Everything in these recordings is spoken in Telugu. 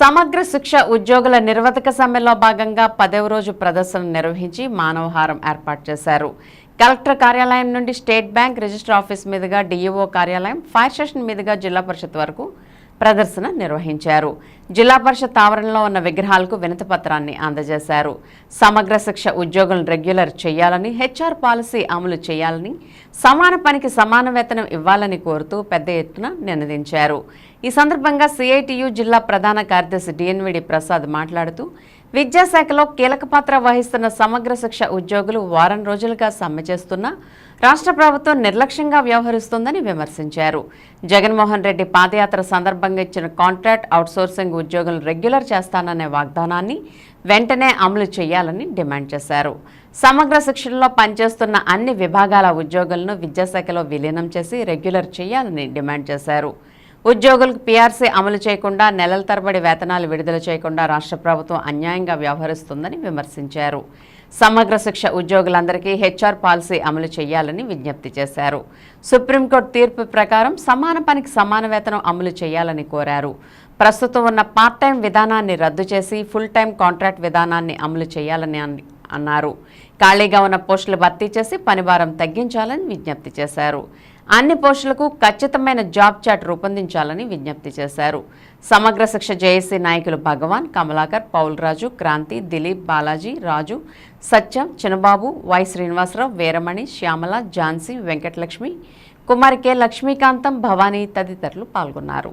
సమగ్ర శిక్ష ఉద్యోగుల నిర్వతక సమ్మెలో భాగంగా పదవ రోజు ప్రదర్శన నిర్వహించి మానవహారం ఏర్పాటు చేశారు. కలెక్టర్ కార్యాలయం నుండి స్టేట్ బ్యాంక్ రిజిస్టర్ ఆఫీస్ మీదుగా డిఇఓ కార్యాలయం ఫైర్ స్టేషన్ మీదుగా జిల్లా పరిషత్ వరకు ప్రదర్శన నిర్వహించారు. జిల్లా పరిషత్ ఆవరణలో ఉన్న విగ్రహాలకు వినతి పత్రాన్ని అందజేశారు. సమగ్ర శిక్ష ఉద్యోగులను రెగ్యులర్ చేయాలని హెచ్ఆర్ పాలసీ అమలు చేయాలని సమాన పనికి సమాన వేతనం ఇవ్వాలని కోరుతూ పెద్ద ఎత్తున నినదించారు. ఈ సందర్భంగా సిఐటియు జిల్లా ప్రధాన కార్యదర్శి డిఎన్విడి ప్రసాద్ మాట్లాడుతూ విద్యాశాఖలో కీలక పాత్ర వహిస్తున్న సమగ్ర శిక్ష ఉద్యోగులు వారం రోజులుగా సమ్మె చేస్తున్నా రాష్ట్ర ప్రభుత్వం నిర్లక్ష్యంగా వ్యవహరిస్తోందని విమర్శించారు. జగన్మోహన్ రెడ్డి పాదయాత్ర సందర్భంగా ఇచ్చిన కాంట్రాక్ట్ అవుట్సోర్సింగ్ ఉద్యోగులను రెగ్యులర్ చేస్తాననే వాగ్దానాన్ని వెంటనే అమలు చేయాలని డిమాండ్ చేశారు. సమగ్ర శిక్షణలో పనిచేస్తున్న అన్ని విభాగాల ఉద్యోగులను విద్యాశాఖలో విలీనం చేసి రెగ్యులర్ చేయాలని డిమాండ్ చేశారు. ఉద్యోగులకు పీఆర్సీ అమలు చేయకుండా నెలల తరబడి వేతనాలు విడుదల చేయకుండా రాష్ట్ర ప్రభుత్వం అన్యాయంగా వ్యవహరిస్తుందని విమర్శించారు. సమగ్ర శిక్ష ఉద్యోగులందరికీ హెచ్ఆర్ పాలసీ అమలు చేయాలని విజ్ఞప్తి చేశారు. సుప్రీంకోర్టు తీర్పు ప్రకారం సమాన పనికి సమాన వేతనం అమలు చేయాలని కోరారు. ప్రస్తుతం ఉన్న పార్ట్ టైం విధానాన్ని రద్దు చేసి ఫుల్ టైం కాంట్రాక్ట్ విధానాన్ని అమలు చేయాలని అన్- అన్నారు. ఖాళీగా ఉన్న పోస్టులు భర్తీ చేసి పనిభారం తగ్గించాలని విజ్ఞప్తి చేశారు. అన్ని పోస్టులకు ఖచ్చితమైన జాబ్ చాట్ రూపొందించాలని విజ్ఞప్తి చేశారు. సమగ్ర శిక్ష జేఏసీ నాయకులు Bhagavan Kamalakar Paul Raju Kranthi Dileep Balaji Raju Satyam Chinnababu Y Srinivasarao Veeramani Shyamala Jhansi Venkatalakshmi Kumari K Lakshmikantham Bhavani తదితరులు పాల్గొన్నారు.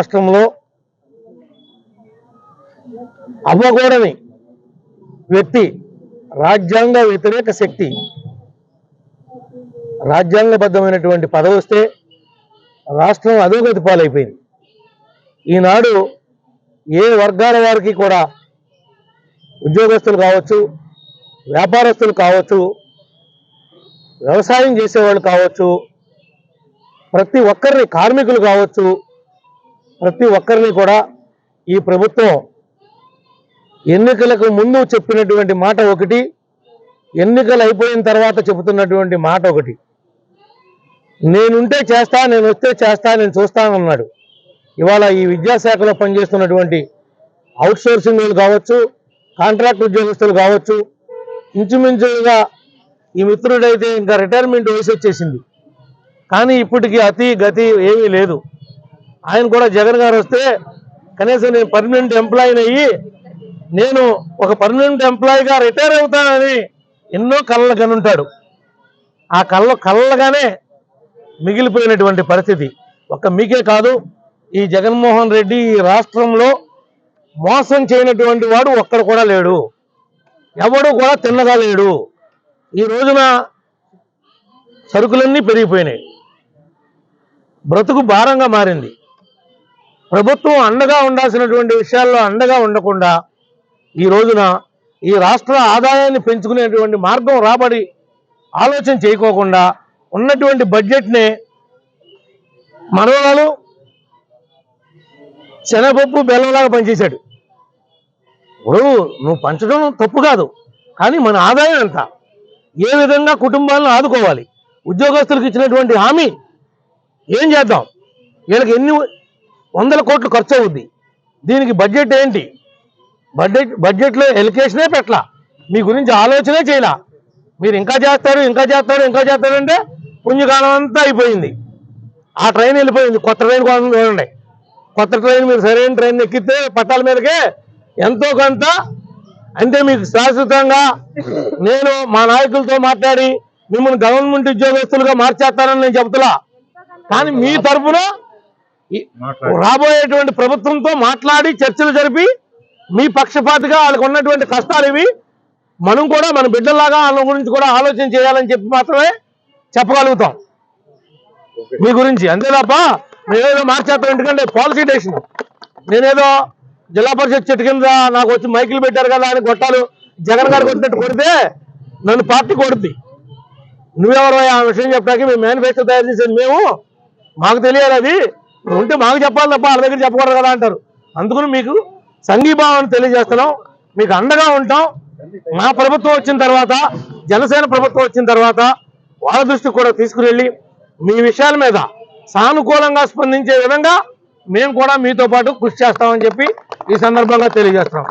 రాష్ట్రంలో అవ్వకూడని వ్యక్తి రాజ్యాంగ వ్యతిరేక శక్తి రాజ్యాంగబద్ధమైనటువంటి పదవి వస్తే రాష్ట్రం అధోగతి పాలైపోయింది. ఈనాడు ఏ వర్గాల వారికి కూడా ఉద్యోగస్తులు కావచ్చు వ్యాపారస్తులు కావచ్చు వ్యవసాయం చేసేవాళ్ళు కావచ్చు ప్రతి ఒక్కరిని కార్మికులు కావచ్చు ప్రతి ఒక్కరిని కూడా ఈ ప్రభుత్వం ఎన్నికలకు ముందు చెప్పినటువంటి మాట ఒకటి ఎన్నికలు అయిపోయిన తర్వాత చెబుతున్నటువంటి మాట ఒకటి. నేనుంటే చేస్తా నేను వస్తే చేస్తా నేను చూస్తానన్నాడు. ఇవాళ ఈ విద్యాశాఖలో పనిచేస్తున్నటువంటి అవుట్సోర్సింగ్ వాళ్ళు కావచ్చు కాంట్రాక్ట్ ఉద్యోగస్తులు కావచ్చు ఇంచుమించుగా ఈ మిత్రుడైతే ఇంకా రిటైర్మెంట్ వయసు వచ్చేసింది. కానీ ఇప్పటికీ అతి గతి ఏమీ లేదు. ఆయన కూడా జగన్ గారు వస్తే కనీసం నేను పర్మనెంట్ ఎంప్లాయీని అయ్యి నేను ఒక పర్మనెంట్ ఎంప్లాయీగా రిటైర్ అవుతానని ఎన్నో కళ్ళ కనుంటాడు ఆ కళ్ళ కళ్ళగానే మిగిలిపోయినటువంటి పరిస్థితి. ఒక్క మీకే కాదు ఈ జగన్మోహన్ రెడ్డి ఈ రాష్ట్రంలో మోసం చేయనటువంటి వాడు ఒక్కడు కూడా లేడు. ఎవడు కూడా తిన్నగా లేడు. ఈ రోజున సరుకులన్నీ పెరిగిపోయినాయి. బ్రతుకు భారంగా మారింది. ప్రభుత్వం అండగా ఉండాల్సినటువంటి విషయాల్లో అండగా ఉండకుండా ఈ రోజున ఈ రాష్ట్ర ఆదాయాన్ని పెంచుకునేటువంటి మార్గం రాబడి ఆలోచన చేయకోకుండా ఉన్నటువంటి బడ్జెట్ని మనవరాలు శనగపప్పు బెల్లంలాగా పనిచేశాడు. ఇప్పుడు నువ్వు పంచడం తప్పు కాదు కానీ మన ఆదాయం ఎంత? ఏ విధంగా కుటుంబాలను ఆదుకోవాలి? ఉద్యోగస్తులకు ఇచ్చినటువంటి హామీ ఏం చేద్దాం? వీళ్ళకి ఎన్ని వందల కోట్లు ఖర్చు అవుద్ది దీనికి బడ్జెట్ ఏంటి? బడ్జెట్ బడ్జెట్లో ఎలికేషనే పెట్టలా. మీ గురించి ఆలోచనే చేయలా. మీరు ఇంకా చేస్తారు ఇంకా చేస్తారు ఇంకా చేస్తారు అంటే పుణ్యకాలం అంతా అయిపోయింది. ఆ ట్రైన్ వెళ్ళిపోయింది. కొత్త ట్రైన్ కోసం చూడండి. కొత్త ట్రైన్ మీరు సరైన ట్రైన్ ఎక్కితే పట్టాల మీదకే ఎంతో కొంత అంటే మీకు శాశ్వతంగా నేను మా నాయకులతో మాట్లాడి మిమ్మల్ని గవర్నమెంట్ ఉద్యోగస్తులుగా మార్చేస్తానని నేను చెబుతున్నా కానీ మీ తరఫున రాబోయేటువంటి ప్రభుత్వంతో మాట్లాడి చర్చలు జరిపి మీ పక్షపాతిగా వాళ్ళకు ఉన్నటువంటి కష్టాలు ఇవి. మనం కూడా మన బిడ్డల్లాగా వాళ్ళ గురించి కూడా ఆలోచన చేయాలని చెప్పి మాత్రమే చెప్పగలుగుతాం. మీ గురించి. అంతే తప్ప నేనేదో మార్చేస్తాం ఎందుకంటే పాలసీ డెసిషన్. నేనేదో జిల్లా పరిషత్ చెట్టు కింద నాకు వచ్చి మైకులు పెట్టారు కదా అని కొట్టాలు జగన్ గారు కొట్టినట్టు కొడితే నన్ను పార్టీ కొడుద్ది. నువ్వెవరో ఆ విషయం చెప్పడానికి మేము మేనిఫెస్టో తయారు చేసేది మేము. మాకు తెలియాలి అది. ఉంటే మాకు చెప్పాలి తప్ప వాళ్ళ దగ్గర చెప్పకూడదు కదా అంటారు. అందుకని మీకు సంఘీభావాన్ని తెలియజేస్తున్నాం. మీకు అండగా ఉంటాం. మా ప్రభుత్వం వచ్చిన తర్వాత జనసేన ప్రభుత్వం వచ్చిన తర్వాత వాళ్ళ దృష్టికి కూడా తీసుకువెళ్ళి మీ విషయాల మీద సానుకూలంగా స్పందించే విధంగా మేము కూడా మీతో పాటు కృషి చేస్తామని చెప్పి ఈ సందర్భంగా తెలియజేస్తున్నాం.